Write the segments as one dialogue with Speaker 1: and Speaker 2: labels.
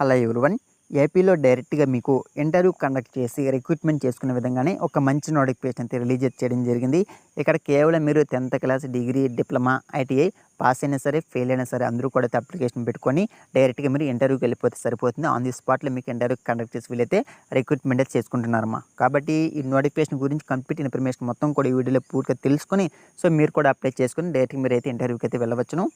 Speaker 1: Hello everyone. ఏపీలో డైరెక్ట్గా మీకు ఇంటర్వ్యూ కండక్ట్ చేసి రిక్రూట్మెంట్ చేసుకునే విధంగానే ఒక మంచి నోటిఫికేషన్ అయితే రిలీజ్ చేయడం జరిగింది. ఇక్కడ కేవలం మీరు tenth class degree diploma ITI pass అయినా సరే ఫెయిల్ అయినా సరే అందరూ కూడా అయితే అప్లికేషన్ పెట్టుకొని డైరెక్ట్గా మీరు ఇంటర్వ్యూకి వెళ్ళిపోతే సరిపోతుంది. ఆన్ ది స్పాట్లో మీకు ఇంటర్వ్యూ కండక్ట్ చేసి వీలైతే రిక్రూట్మెంట్ అయితే చేసుకుంటున్నారమ్మా. కాబట్టి ఈ నోటిఫికేషన్ గురించి కంప్లీట్ ఇన్ఫర్మేషన్ మొత్తం కూడా ఈ వీడియోలో పూర్తిగా తెలుసుకొని సో మీరు కూడా అప్లై చేసుకొని డైరెక్ట్గా మీరు అయితే ఇంటర్వ్యూకి అయితే వెళ్ళవచ్చును.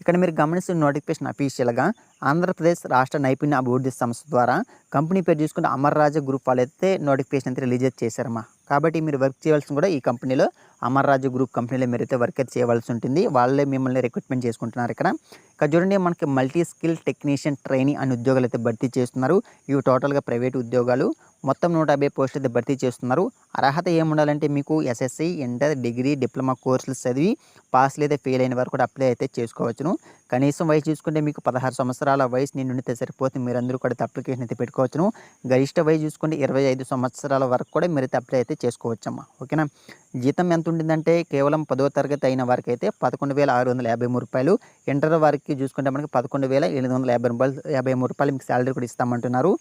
Speaker 1: ఇక్కడ మీరు గమనిస్తున్న నోటిఫికేషన్ అఫీషియల్గా ఆంధ్రప్రదేశ్ రాష్ట్ర నైపుణ్య అభివృద్ధి సంస్థ ద్వారా కంపెనీ పేరు చూసుకుంటే అమర్ రాజా గ్రూప్ వాళ్ళు అయితే నోటిఫికేషన్ అయితే రిలీజ్ చేశారమ్మా. కాబట్టి మీరు వర్క్ చేయాల్సిన కూడా ఈ కంపెనీలో అమర్ రాజు గ్రూప్ కంపెనీలో మీరు అయితే వర్క్ అయితే చేయవలసి ఉంటుంది. వాళ్ళే మిమ్మల్ని రిక్రూట్మెంట్ చేసుకుంటున్నారు ఇక్కడ. ఇక్కడ చూడండి మనకి మల్టీ స్కిల్ టెక్నీషియన్ ట్రైనింగ్ అనే ఉద్యోగాలు అయితే భర్తీ చేస్తున్నారు. ఇవి టోటల్గా ప్రైవేట్ ఉద్యోగాలు. మొత్తం నూట యాభై పోస్టులు అయితే భర్తీ చేస్తున్నారు. అర్హత ఏముండాలంటే మీకు ఎస్ఎస్సి ఇంటర్ డిగ్రీ డిప్లొమా కోర్సులు చదివి పాస్ లేదా ఫెయిల్ అయిన వారు కూడా అప్లై అయితే చేసుకోవచ్చును. కనీసం వయసు చూసుకుంటే మీకు పదహారు సంవత్సరాల వయసు నిండి ఉంటే సరిపోతుంది. మీరందరూ కూడా అప్లికేషన్ అయితే పెట్టుకోవచ్చును. గరిష్ట వయసు చూసుకుంటే ఇరవై ఐదు సంవత్సరాల వరకు కూడా మీరైతే అప్లై అయితే చేసుకోవచ్చమ్మా. ఓకేనా? జీతం ఎంత ఉంటుందంటే కేవలం పదో తరగతి అయిన వారికి అయితే పదకొండు వేల ఆరు వందల యాభై మూడు రూపాయలు. ఇంటర్ వారికి చూసుకుంటే మనకి పదకొండు వేల ఎనిమిది వందల యాభై రూపాయలు యాభై మూడు రూపాయలు మీకు శాలరీ కూడా ఇస్తామంటున్నారు.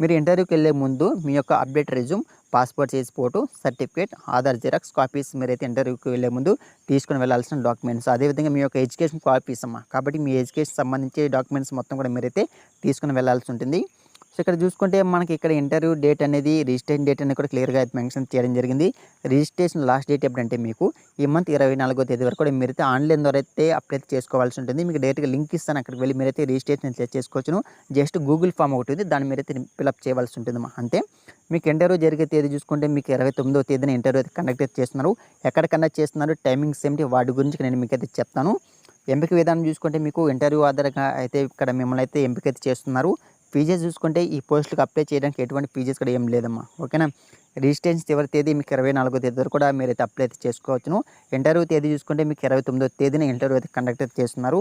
Speaker 1: మీరు ఇంటర్వ్యూకి వెళ్ళే ముందు మీ యొక్క update resume passport size photo certificate Aadhaar xerox copies మీరైతే ఇంటర్వ్యూకి వెళ్ళే ముందు తీసుకుని వెళ్ళాల్సిన డాక్యుమెంట్స్ అదేవిధంగా మీ యొక్క ఎడ్యుకేషన్ కాపీస్ అమ్మా. కాబట్టి మీ ఎడ్యుకేషన్ సంబంధించి డాక్యుమెంట్స్ మొత్తం కూడా మీరైతే తీసుకుని వెళ్ళాల్సి ఉంటుంది. సో ఇక్కడ చూసుకుంటే మనకి ఇక్కడ ఇంటర్వ్యూ డేట్ అనేది రిజిస్ట్రేషన్ డేట్ అనేది కూడా క్లియర్గా అయితే మెన్షన్ చేయడం జరిగింది. రిజిస్ట్రేషన్ లాస్ట్ డేట్ ఎప్పుడంటే మీకు ఈ మంత్ ఇరవై నాలుగో తేదీ వరకు కూడా మీరైతే ఆన్లైన్ ద్వారా అయితే అప్లై చేసుకోవాల్సి ఉంటుంది. మీకు డైరెక్ట్గా లింక్ ఇస్తాను అక్కడికి వెళ్ళి మీరైతే రిజిస్ట్రేషన్ అయితే చేసుకోవచ్చును. జస్ట్ గూగుల్ ఫామ్ ఒకటి ఉంది దాన్ని మీరైతే ఫిల్అప్ చేయవలసి ఉంటుంది అంతే. మీకు ఇంటర్వ్యూ జరిగే తేదీ చూసుకుంటే మీకు ఇరవై తొమ్మిదో తేదీన ఇంటర్వ్యూ అయితే కండక్ట్ చేస్తున్నారు. ఎక్కడ కండక్ట్ చేస్తున్నారు టైమింగ్స్ ఏమిటి వాటి గురించి నేను మీకు అయితే చెప్తాను. ఎంపిక విధానం చూసుకుంటే మీకు ఇంటర్వ్యూ ఆధారంగా అయితే ఇక్కడ మిమ్మల్ని అయితే ఎంపిక అయితే చేస్తున్నారు. ఫీజెస్ చూసుకుంటే ఈ పోస్టులకు అప్లై చేయడానికి ఎటువంటి ఫీజెస్ కూడా ఏం లేదమ్మా. ఓకేనా? రిజిస్ట్రేషన్ చివరి తేదీ మీకు ఇరవై నాలుగో తేదీ వరకు కూడా మీరు అయితే అప్లై అయితే చేసుకోవచ్చును. ఇంటర్వ్యూ తేదీ చూసుకుంటే మీకు ఇరవై తొమ్మిదో తేదీన ఇంటర్వ్యూ అయితే కండక్ట్ అయితే చేస్తున్నారు.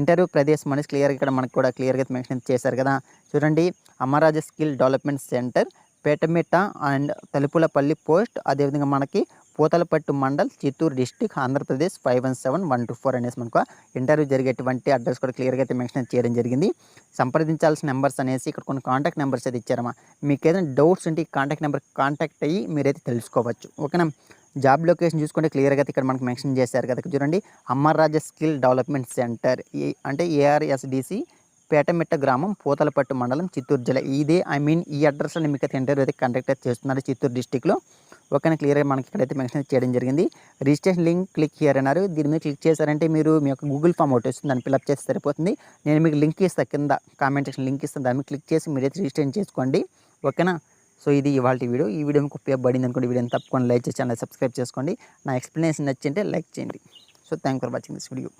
Speaker 1: ఇంటర్వ్యూ ప్రదేశం అనేది క్లియర్గా ఇక్కడ మనకు కూడా క్లియర్గా మెన్షన్ చేశారు కదా. చూడండి Amararaja skill development centre Petamitta and Thalupulapalli post అదేవిధంగా మనకి Puthalapattu mandal Chittoor district Andhra Pradesh five one seven one two four అనేసి మనకు ఇంటర్వ్యూ జరిగేటువంటి అడ్రస్ కూడా క్లియర్గా అయితే మెన్షన్ చేయడం జరిగింది. సంప్రదించాల్సిన నెంబర్స్ అనేసి ఇక్కడ కొన్ని కాంటాక్ట్ నెంబర్స్ అయితే ఇచ్చారమ్మా. మీకు ఏదైనా డౌట్స్ ఉంటే కాంటాక్ట్ నెంబర్ కాంటాక్ట్ అయ్యి మీరైతే తెలుసుకోవచ్చు. ఓకేనా? జాబ్ లొకేషన్ చూసుకుంటే క్లియర్గా అయితే ఇక్కడ మనకు మెన్షన్ చేశారు కదా. చూడండి అమ్మర్ స్కిల్ డెవలప్మెంట్ సెంటర్ అంటే ఏఆర్ఎస్డిసి పేటమిట్ట గ్రామం పూతలపట్టు మండలం చిత్తూరు జిల్లా. ఇదే ఐ మీన్ ఈ అడ్రస్లో మీకు అయితే ఇంటర్వ్యూ అయితే కండక్ట్ చేస్తున్నారు చిత్తూరు డిస్టిక్లో ఓకేనా క్లియర్గా మనకి ఇక్కడైతే మెన్షన్ చేయడం జరిగింది. రిజిస్ట్రేషన్ లింక్ క్లిక్ హియర్ అన్నారు. దీని మీద క్లిక్ చేశారంటే మీరు మీ యొక్క గూగుల్ ఫామ్ ఒకటి వస్తుంది. దాన్ని ఫిల్అప్ చేస్తే సరిపోతుంది. నేను మీకు లింక్ ఇస్తాను కింద కామెంట్ సెక్షన్ లింక్ ఇస్తాను. దాన్ని క్లిక్ చేసి మీరైతే రిజిస్ట్రేషన్ చేసుకోండి. ఓకేనా? సో ఇది ఇవాళ వీడియో. ఈ వీడియో మీకు ఉపయోగపడింది అనుకోండి వీడియోని తప్పకుండా లైక్ చేసి ఛానల్ సబ్స్క్రైబ్ చేసుకోండి. నా ఎక్స్ప్లెనేషన్ నచ్చింటే లైక్ చేయండి. So thank for watching this video.